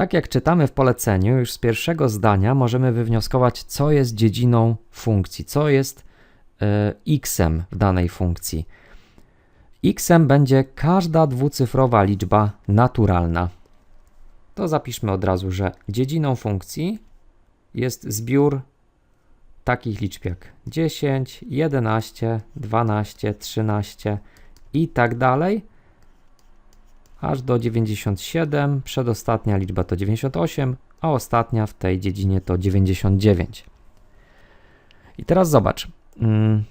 Tak jak czytamy w poleceniu, już z pierwszego zdania możemy wywnioskować, co jest dziedziną funkcji, co jest e, xem w danej funkcji. xem będzie każda dwucyfrowa liczba naturalna. To zapiszmy od razu, że dziedziną funkcji jest zbiór takich liczb jak 10, 11, 12, 13 i tak dalej, aż do 97. Przedostatnia liczba to 98, a ostatnia w tej dziedzinie to 99. I teraz zobacz. Mm,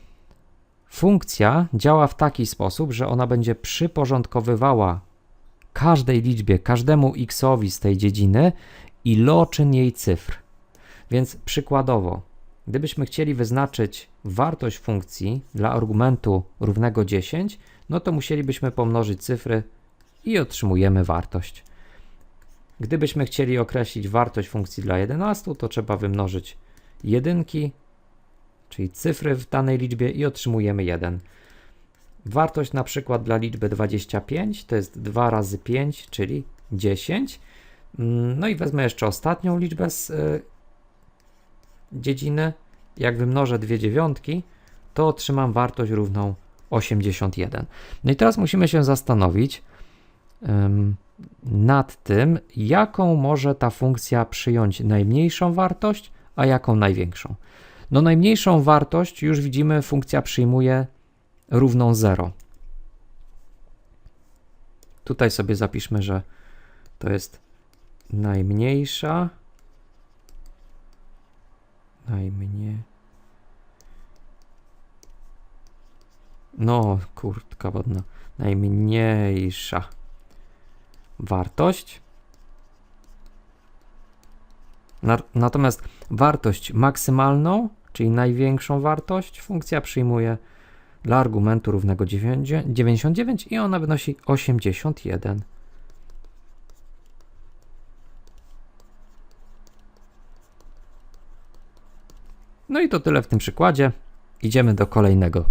Funkcja działa w taki sposób, że ona będzie przyporządkowywała każdej liczbie, każdemu xowi z tej dziedziny iloczyn jej cyfr. Więc przykładowo, gdybyśmy chcieli wyznaczyć wartość funkcji dla argumentu równego 10, no to musielibyśmy pomnożyć cyfry i otrzymujemy wartość. Gdybyśmy chcieli określić wartość funkcji dla 11, to trzeba wymnożyć jedynki, czyli cyfry w danej liczbie i otrzymujemy 1. Wartość na przykład dla liczby 25 to jest 2 razy 5, czyli 10. Mm, No i wezmę jeszcze ostatnią liczbę z y, dziedziny. Jak wymnożę dwie dziewiątki, to otrzymam wartość równą 81. No i teraz musimy się zastanowić nad tym, jaką może ta funkcja przyjąć najmniejszą wartość, a jaką największą. No najmniejszą wartość już widzimy, funkcja przyjmuje równą 0. Tutaj sobie zapiszmy, że to jest najmniejsza. Najmniej. No, kurtka wodna. Najmniejsza wartość. Na- Natomiast wartość maksymalną, czyli największą wartość, funkcja przyjmuje dla argumentu równego 9 99 i ona wynosi 81. No i to tyle w tym przykładzie. Idziemy do kolejnego.